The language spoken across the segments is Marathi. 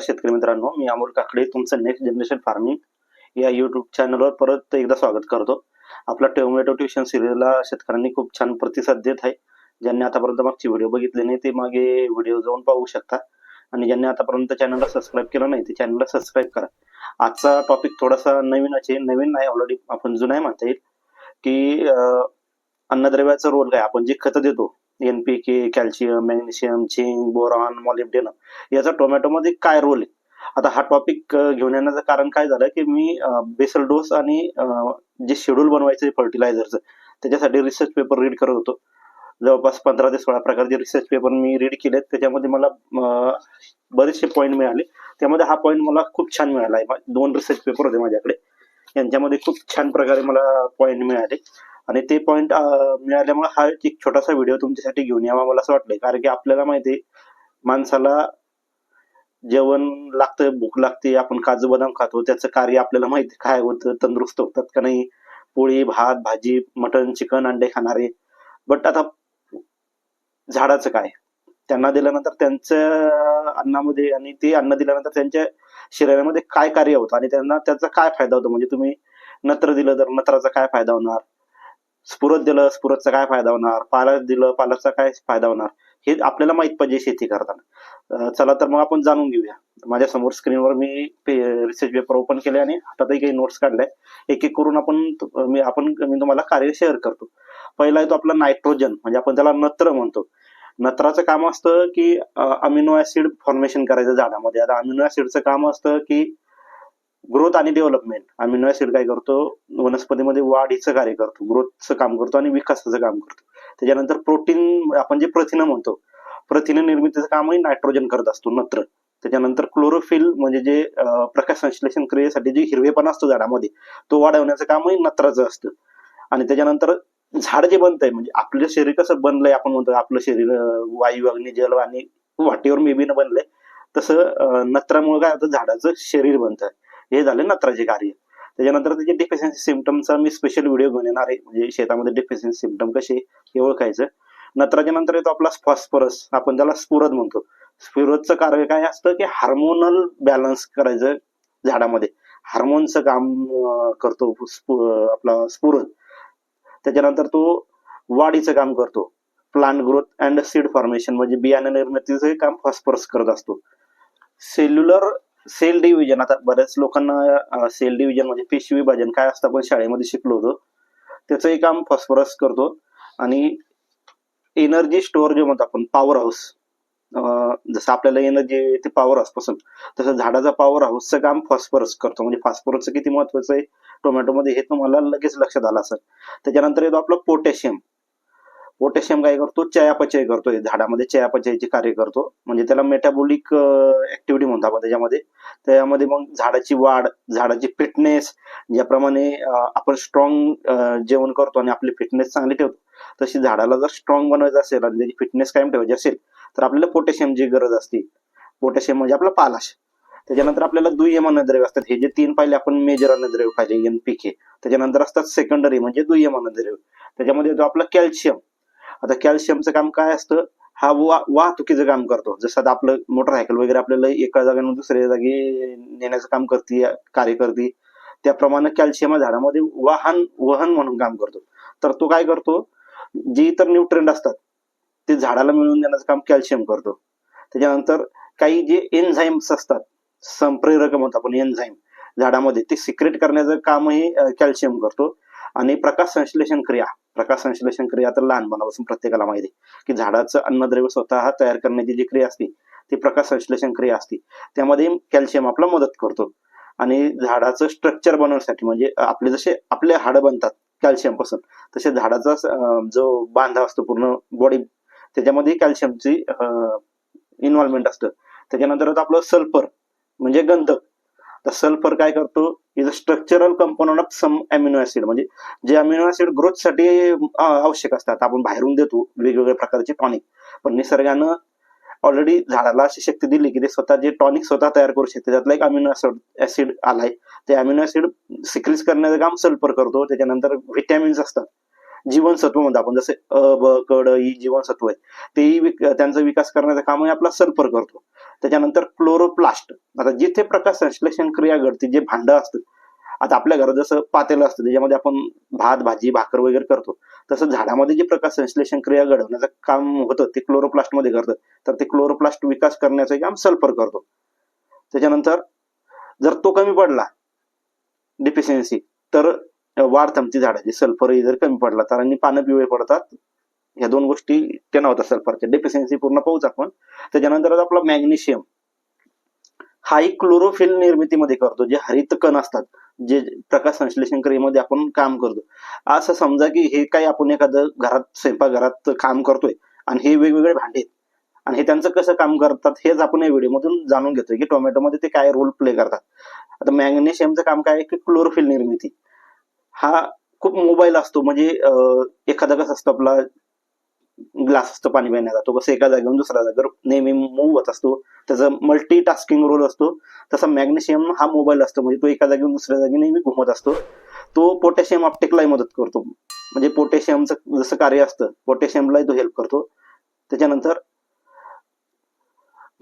शेतकरी मित्रांनो मी अमोल काकडे तुमचं नेक्स्ट जनरेशन फार्मिंग या युट्यूब चॅनलवर परत एकदा स्वागत करतो. आपला टोमॅटो ट्युशन सिरियलला शेतकऱ्यांनी खूप छान प्रतिसाद देत आहे. ज्यांनी आतापर्यंत मागचे व्हिडिओ बघितले नाही ते मागे व्हिडिओ जाऊन पाहू शकता. आणि ज्यांनी आतापर्यंत चॅनलला सबस्क्राईब केलं नाही ते चॅनलला सबस्क्राईब करा. आजचा टॉपिक थोडासा नवीनच आहे नवीन नाही ऑलरेडी आपण जुनाय म्हणता येईल. की अन्नद्रव्याचा रोल काय? आपण जे खतं देतो N P K calcium magnesium zinc boron molybdenum याचा टोमॅटोमध्ये काय रोल आहे? आता हा टॉपिक घेऊन येण्याचं कारण काय झालं की मी बेसल डोस आणि जे शेड्यूल बनवायचं फर्टिलायझरचं त्याच्यासाठी रिसर्च पेपर रीड करत होतो. जवळपास पंधरा ते सोळा प्रकारचे रिसर्च पेपर मी रीड केलेत. त्याच्यामध्ये मला बरेचसे पॉईंट मिळाले. त्यामध्ये हा पॉईंट मला खूप छान मिळाला. आहे दोन रिसर्च पेपर होते माझ्याकडे. यांच्यामध्ये खूप छान प्रकारे मला पॉईंट मिळाले. आणि ते पॉईंट मिळाल्यामुळे हा एक छोटासा व्हिडिओ तुमच्यासाठी घेऊन यावा मला असं वाटलंय. कारण की आपल्याला माहिती आहे माणसाला जेवण लागतं भूक लागते आपण काजू बदाम खातो त्याचं कार्य आपल्याला माहिती काय होतं तंदुरुस्त होतात का नाही पोळी भात भाजी मटन चिकन अंडे खाणारे. बट आता झाडाचं काय? त्यांना दिल्यानंतर त्यांच्या अन्नामध्ये आणि ते अन्न दिल्यानंतर त्यांच्या शरीरामध्ये काय कार्य होतं? आणि त्यांना त्याचा काय फायदा होतो? म्हणजे तुम्ही नत्र दिलं तर नत्राचा काय फायदा होणार? स्फुरत दिलं स्फुरतचा काय फायदा होणार? पालक दिलं पालकचा काय फायदा होणार? हे आपल्याला माहीत पाहिजे शेती करताना. चला तर मग आपण जाणून घेऊया. माझ्यासमोर स्क्रीनवर मी रिसर्च पेपर ओपन केले आणि हातातही काही नोट्स काढल्या एक एक करून आपण मी आपण मी तुम्हाला कार्य शेअर करतो. पहिला येतो आपला नायट्रोजन म्हणजे आपण त्याला नत्र म्हणतो. नत्राचं काम असतं की अमिनो ऍसिड फॉर्मेशन करायचं झाडामध्ये. आता अमिनो ऍसिडचं काम असतं की ग्रोथ आणि डेव्हलपमेंट. आम्ही ऍसिड काय करतो वनस्पतीमध्ये वाढीचं कार्य करतो ग्रोथचं काम करतो आणि विकासाचं काम करतो. त्याच्यानंतर प्रोटीन आपण जे प्रथिनं म्हणतो प्रथिन निर्मितीचं कामही नायट्रोजन करत असतो नत्र. त्याच्यानंतर क्लोरोफिल म्हणजे जे प्रकाश संश्लेषण क्रियेसाठी जे हिरवेपणा असतो झाडामध्ये तो वाढवण्याचं कामही नत्राचं असतं. आणि त्याच्यानंतर झाड जे बनतंय म्हणजे आपलं शरीर कसं बनलंय आपण म्हणतो आपलं शरीर वायू अग्नी जल आणि वाटेवर मेबीनं बनलंय तसं नत्रामुळे काय होतं? झाडाचं शरीर बनतं. हे झालं नत्राचे कार्य. त्याच्यानंतर त्याचे डिफिशियन्सी सिमटमचा मी स्पेशल व्हिडिओ घेऊन येणार आहे. म्हणजे शेतामध्ये डिफिशियन्सी सिमटम कसे हे ओळखायचं. नत्राच्या नंतर येतो आपला फॉस्फरस आपण त्याला स्फुरद म्हणतो. स्फुरदचं कार्य काय असतं की हार्मोनल बॅलन्स करायचं झाडामध्ये. हार्मोनचं काम करतो स्फु- आपला स्फुरद त्याच्यानंतर तो वाढीचं काम करतो. Plant growth and seed formation म्हणजे बियाणे निर्मितीचं काम फॉस्फरस करत असतो. सेल्युलर सेल डिव्हिजन आता बऱ्याच लोकांना सेल डिव्हिजन म्हणजे पेशी विभाजन काय असतं आपण शाळेमध्ये शिकलो होतो. त्याचंही काम फॉस्फरस करतो आणि एनर्जी स्टोअर जे म्हणतो आपण पॉवर हाऊस जसं आपल्याला एनर्जी ते पॉवर हाऊसपासून तसं झाडाचा पॉवर हाऊसचं काम फॉस्फरस करतो. म्हणजे फॉस्फरसचं किती महत्वाचं आहे? टोमॅटोमध्ये हे तुम्हाला लगेच लक्षात आलं असेल. त्याच्यानंतर येतो आपलं पोटॅशियम पोटॅशियम काय करतो? चयापचय करतो. झाडामध्ये चयापचयाचे कार्य करतो. म्हणजे त्याला मेटाबॉलिक ऍक्टिव्हिटी म्हणतो आपण त्याच्यामध्ये. त्यामध्ये मग झाडाची वाढ झाडाची फिटनेस ज्याप्रमाणे आपण स्ट्रॉंग जेवण करतो आणि आपली फिटनेस चांगली ठेवतो. तशी झाडाला जर स्ट्रॉंग बनवायचं असेल आणि त्याची फिटनेस कायम ठेवायची असेल तर आपल्याला पोटॅशियमची गरज असते. पोटॅशियम म्हणजे आपला पालाश. त्याच्यानंतर आपल्याला दुय्यम अन्नद्रव्य असतात. हे जे तीन पाहिले आपण मेजर अन्नद्रव्य पाहिले एनपीके त्याच्यानंतर असतात सेकंडरी म्हणजे दुय्यम अन्नद्रव्य त्याच्यामध्ये येतो आपलं कॅल्शियम आता कॅल्शियमचं काम काय असतं? हा वा वाहतुकीचं काम करतो. जसं आता आपलं मोटरसायकल वगैरे आपल्याला एका जागेवरून दुसऱ्या जागी नेण्याचं काम करते कार्य करते. त्याप्रमाणे कॅल्शियम हा झाडामध्ये वाहन वहन म्हणून काम करतो. तर तो काय करतो? जे इतर न्यूट्रंट असतात ते झाडाला मिळवून देण्याचं काम कॅल्शियम करतो. त्याच्यानंतर काही जे एन्झाईम्स असतात संप्रेरक म्हणतो आपण एन्झाईम झाडामध्ये ते सिक्रेट करण्याचं कामही कॅल्शियम करतो. आणि प्रकाश संश्लेषण क्रिया प्रकाश संश्लेषण क्रिया तर लहानपणापासून प्रत्येकाला माहिती आहे की झाडाचं अन्नद्रव्य स्वतः तयार करण्याची जी क्रिया असते ती प्रकाश संश्लेषण क्रिया असते. त्यामध्ये कॅल्शियम आपला मदत करतो. आणि झाडाचं स्ट्रक्चर बनवण्यासाठी म्हणजे आपले जसे आपले हाडं बनतात कॅल्शियमपासून तसे झाडाचा जो बांधा असतो पूर्ण बॉडी त्याच्यामध्ये कॅल्शियमची इन्व्हॉल्वमेंट असतं. त्याच्यानंतर आपलं सल्फर म्हणजे गंधक तर सल्फर काय करतो? Is a structural component of some amino acid म्हणजे जे अमिनो ऍसिड ग्रोथसाठी आवश्यक असतात. आपण बाहेरून देतो वेगवेगळ्या प्रकारचे टॉनिक पण निसर्गानं ऑलरेडी झाडाला अशी शक्ती दिली की ते स्वतः जे टॉनिक स्वतः तयार करू शकते. त्यातला एक अमिनो ऍसिड आलाय. ते अमिनो ऍसिड सिक्रीज करण्याचं काम सल्फर करतो. त्याच्यानंतर व्हिटॅमिन्स असतात. जीवनसत्व म्हणतो आपण. जसे अ ब कड ई जीवनसत्व आहे. तेही विक- त्यांचा विकास करण्याचं कामही आपला सल्फर करतो. त्याच्यानंतर क्लोरोप्लास्ट आता जिथे प्रकाश संश्लेषण क्रिया घडते जे भांड असतं आता आपल्या घरात जसं पातेलं असतं त्याच्यामध्ये आपण भात भाजी भाकर वगैरे करतो तसं झाडामध्ये जे प्रकाश संश्लेषण क्रिया घडवण्याचं काम होतं ते क्लोरोप्लास्टमध्ये करतं. तर ते क्लोरोप्लास्ट विकास करण्याचं काम सल्फर करतो. त्याच्यानंतर जर तो कमी पडला डिफिशियन्सी तर वाढ थांबती झाडाची. सल्फर जर कमी पडला तर आणि पानं पिवळे पडतात. ह्या दोन गोष्टी त्यांना होतात सल्फरच्या. डेफिशियन्सी पूर्ण पाहूच आपण. त्याच्यानंतर आपला मॅग्नेशियम हा एक क्लोरोफिल निर्मितीमध्ये करतो जे हरित कण असतात जे प्रकाश संश्लेषण क्रियेमध्ये आपण काम करतो. असं समजा की हे काही आपण एखादं घरात स्वयंपाकघरात काम करतोय आणि हे वेगवेगळे भांडे आहेत. आणि हे त्यांचं कसं काम करतात हेच आपण या व्हिडिओमधून जाणून घेतोय की टोमॅटोमध्ये ते काय रोल प्ले करतात. आता मॅग्नेशियमचं काम काय आहे की क्लोरोफिल निर्मिती. हा खूप मोबाईल असतो. म्हणजे एखादा कसं असतो आपला ग्लास असतो पाणी पिण्याचा तो कसं एका जागेवरून दुसऱ्या जागेवर नेहमी मूव्ह होत असतो. त्याचा मल्टी टास्किंग रोल असतो. तसा मॅग्नेशियम हा मोबाईल असतो म्हणजे तो एका जागेवरून दुसऱ्या जागी नेहमी घुमत असतो. तो पोटॅशियम अपटेकलाही मदत करतो. म्हणजे पोटॅशियमचं जसं कार्य असतं पोटॅशियमलाही तो हेल्प करतो. त्याच्यानंतर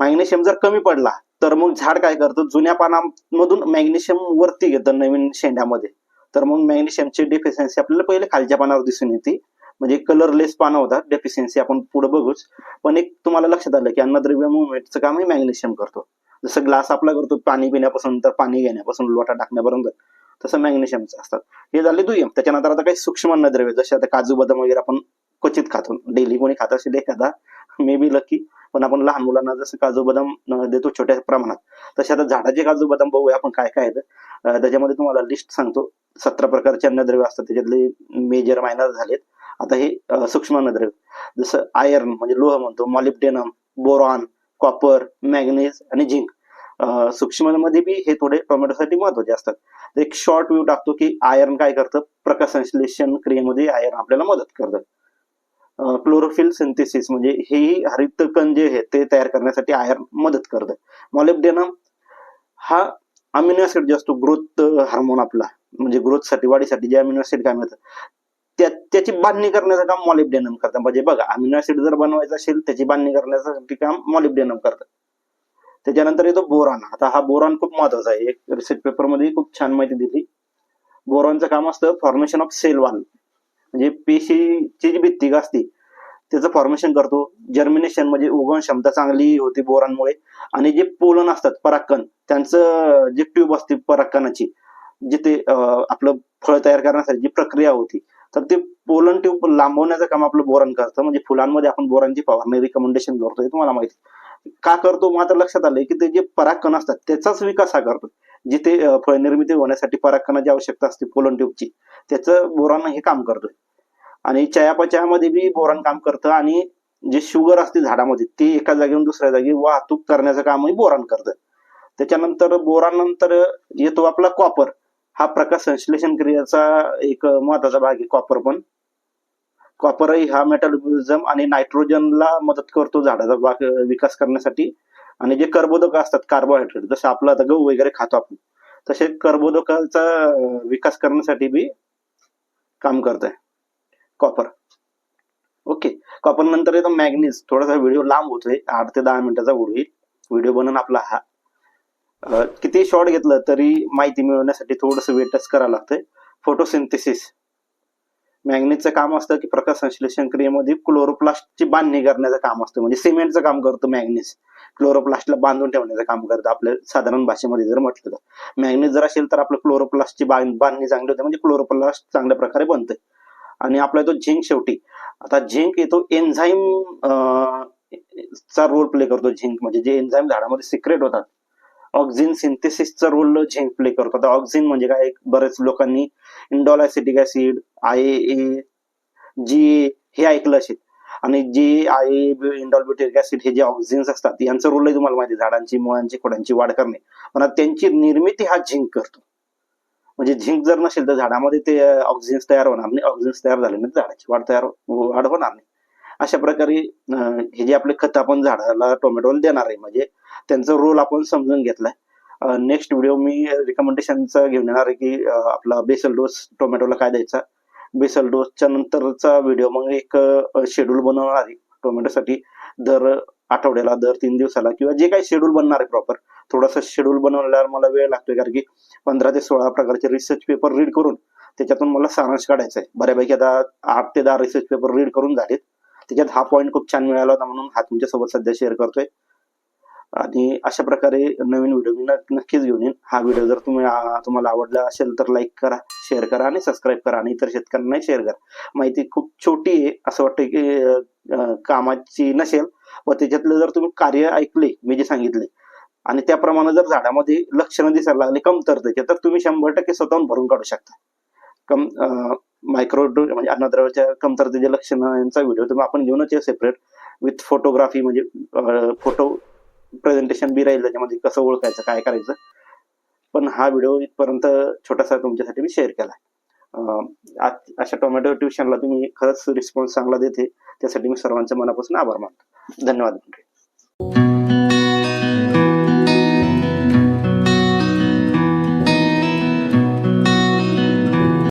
मॅग्नेशियम जर कमी पडला तर मग झाड काय करतं? जुन्या पानामधून मॅग्नेशियम वरती घेतं नवीन शेंड्यामध्ये. तर मग मॅग्नेशियमची डेफिशियन्सी आपल्याला पहिले खालच्या पानावर दिसून येते. म्हणजे कलरलेस पानं होतात डेफिशियन्सी आपण पुढे बघूच. पण एक तुम्हाला लक्षात आलं की अन्नद्रव्य मुवमेंटचं काम हे मॅग्नेशियम करतो. जसं ग्लास आपला करतो पाणी पिण्यापासून तर पाणी घेण्यापासून लोटा टाकण्यापर्यंत तसं मॅग्नेशियमचं असतात हे झाले दुय्यम. त्याच्यानंतर आता काही सूक्ष्म अन्नद्रव्य जसे आता काजू बदाम वगैरे आपण क्वचित खातो. डेली कोणी खात असेल एखादा मे बी लकी पण आपण लहान मुलांना जसं काजू बदाम देतो छोट्या प्रमाणात. तसे आता झाडाचे काजू बदाम बघूया आपण काय काय आहेत. त्याच्यामध्ये तुम्हाला लिस्ट सांगतो. सतरा प्रकारचे अन्नद्रव्य असतात. त्याच्यातले मेजर मायनर झालेत. आता हे सूक्ष्म अन्नद्रव्य जसं आयर्न म्हणजे लोह म्हणतो मॉलिब्डेनम बोरॉन कॉपर मॅग्नेज आणि झिंक सूक्ष्ममध्ये बी हे थोडे टोमॅटोसाठी महत्त्वाचे असतात. तर एक शॉर्ट व्ह्यू टाकतो की आयर्न काय करतं? प्रकाशसंश्लेषण क्रियेमध्ये आयर्न आपल्याला मदत करतं. क्लोरोफिल सिंथेसिस म्हणजे हे हरित कण जे आहे ते तयार करण्यासाठी आयर्न मदत करतं. मॉलिब्डेनम हा अमिनो ऍसिड जे असतो ग्रोथ हार्मोन आपला म्हणजे ग्रोथसाठी वाढीसाठी जे अमिनो ऍसिड काय मिळतं? त्याची बांधणी करण्याचं काम मॉलिब्डेनम करतं म्हणजे बघा अमिनो ऍसिड जर बनवायचं असेल त्याची बांधणी करण्यासाठी काम मॉलिब्डेनम करतं त्याच्यानंतर येतो बोरॉन. आता हा बोरॉन खूप महत्त्वाचा आहे. एक रिसर्च पेपरमध्ये खूप छान माहिती दिली. बोरॉनचं काम असतं फॉर्मेशन ऑफ सेल वाल म्हणजे पेशीची जी भित्तिक असते त्याचं फॉर्मेशन करतो. जर्मिनेशन म्हणजे उगवण क्षमता चांगली होती बोरांमुळे. आणि जे पोलन असतात परागकण त्यांचं जे ट्यूब असते परागकणाची जिथे आपलं फळ तयार करण्यासाठी जी प्रक्रिया होती तर ते पोलन ट्यूब लांबवण्याचं काम आपलं बोरन करतं. म्हणजे फुलांमध्ये आपण बोरांची फवारणी रिकमेंडेशन करतो हे तुम्हाला माहिती का करतो? मग आता लक्षात आलंय की ते जे परागकण असतात त्याचाच विकास हा करतो जिथे फळनिर्मिती होण्यासाठी परागकणाची आवश्यकता असते पोलन ट्यूबची त्याचं बोरान हे काम करतोय. आणि चयापचयामध्ये बी बोरान काम करतं आणि जे शुगर असते झाडामध्ये ते एका जागेवरून दुसऱ्या जागी वाहतूक करण्याचं कामही बोरान करतं. त्याच्यानंतर बोरानंतर येतो आपला कॉपर हा प्रकाश संश्लेषण क्रियेचा एक महत्त्वाचा भाग आहे कॉपर पण. कॉपरही हा मेटाबॉलिझम आणि नायट्रोजनला मदत करतो झाडाचा भाग विकास करण्यासाठी. आणि जे कर्बोदक असतात कार्बोहायड्रेट जसं आपलं आता गहू वगैरे खातो आपण तसे कर्बोदकाचा विकास करण्यासाठी बी काम करत आहे कॉपर ओके कॉपर नंतर येतो मॅग्नीज थोडासा व्हिडिओ लांब होतोय. आठ ते दहा मिनिटाचा होईल व्हिडिओ बनवून आपला हा किती शॉर्ट घेतलं तरी माहिती मिळवण्यासाठी थोडंसं वेटच करावं लागतंय. फोटोसिंथेसिस मॅग्नेटचं काम असतं की प्रकाश संश्लेषण क्रियेमध्ये क्लोरोप्लास्टची बांधणी करण्याचं काम असतं. म्हणजे सिमेंटचं काम करतो मॅग्नेस क्लोरोप्लास्टला बांधून ठेवण्याचं काम करतं आपल्या साधारण भाषेमध्ये जर म्हटलं तर. मॅग्नेस जर असेल तर आपलं क्लोरोप्लास्टची बांधणी चांगली होते. म्हणजे क्लोरोप्लास्ट चांगल्या प्रकारे बनते आणि आपला येतो झिंक शेवटी. आता झिंक येतो एन्झाईम चा रोल प्ले करतो झिंक. म्हणजे जे एन्झाईम झाडामध्ये सिक्रेट होतात ऑक्झिन सिंथेसिसचा रोल झिंक प्ले करतो. आता ऑक्झिन म्हणजे काय? बरेच लोकांनी इंडॉलॅसिटिक ऍसिड आय ए जी हे ऐकलं असेल. आणि जे आय इंडॉल्ब्युटिक ऍसिड हे जे ऑक्झिन्स असतात यांचा रोलही तुम्हाला माहिती झाडांची मुळांची खोडांची वाढ करणे. पण त्यांची निर्मिती हा झिंक करतो. म्हणजे झिंक जर नसेल तर झाडामध्ये ते ऑक्झिन्स तयार होणार नाही. ऑक्झिन्स तयार झाले नाही झाडाची वाढ तयार वाढ होणार नाही. अशा प्रकारे हे जे आपले खत आपण झाडाला टोमॅटोला देणार आहे म्हणजे त्यांचा रोल आपण समजून घेतलाय. नेक्स्ट व्हिडिओ मी रिकमेंडेशनचा घेऊन येणार आहे की आपला बेसल डोस टोमॅटोला काय द्यायचा. बेसल डोसच्या नंतरचा व्हिडिओ मग एक शेड्यूल बनवणार आहे टोमॅटोसाठी दर आठवड्याला दर तीन दिवसाला किंवा जे काही शेड्यूल बनणार आहे प्रॉपर थोडासा शेड्यूल बनवल्यावर मला वेळ लागतोय कारण की पंधरा ते सोळा प्रकारचे रिसर्च पेपर रीड करून त्याच्यातून मला सारांश काढायचा आहे बऱ्यापैकी आता आठ ते दहा रिसर्च पेपर रीड करून झालेत. त्याच्यात हा पॉईंट खूप छान मिळाला होता म्हणून हा तुमच्यासोबत सध्या शेअर करतोय. आणि अशा प्रकारे नवीन व्हिडिओ मी नक्कीच घेऊन येईन. हा व्हिडिओ जर तुम्ही तुम्हाला आवडला असेल तर लाईक करा शेअर करा आणि सबस्क्राईब करा आणि इतर शेतकऱ्यांनाही शेअर करा. माहिती खूप छोटी आहे. असं वाटतं की कामाची नसेल व त्याच्यातलं जर तुम्ही कार्य ऐकले मी जे सांगितले आणि त्याप्रमाणे जर झाडामध्ये लक्षणं दिसायला लागली कमतरतेचे तर तुम्ही शंभर टक्के स्वतःहून भरून काढू शकता. कम मायक्रो म्हणजे अन्नद्रव्याच्या कमतरतेचे लक्षणं यांचा व्हिडिओ तुम्ही आपण घेऊनच सेपरेट विथ फोटोग्राफी म्हणजे फोटो प्रेझेंटेशन बी राहील त्याच्यामध्ये कसं ओळखायचं काय करायचं. पण हा व्हिडिओ इथपर्यंत छोटासा तुमच्यासाठी मी शेअर केला अशा टोमॅटो ट्युशनला तुम्ही खरंच रिस्पॉन्स चांगला देते. त्यासाठी मी सर्वांच्या मनापासून आभार मानतो. धन्यवाद.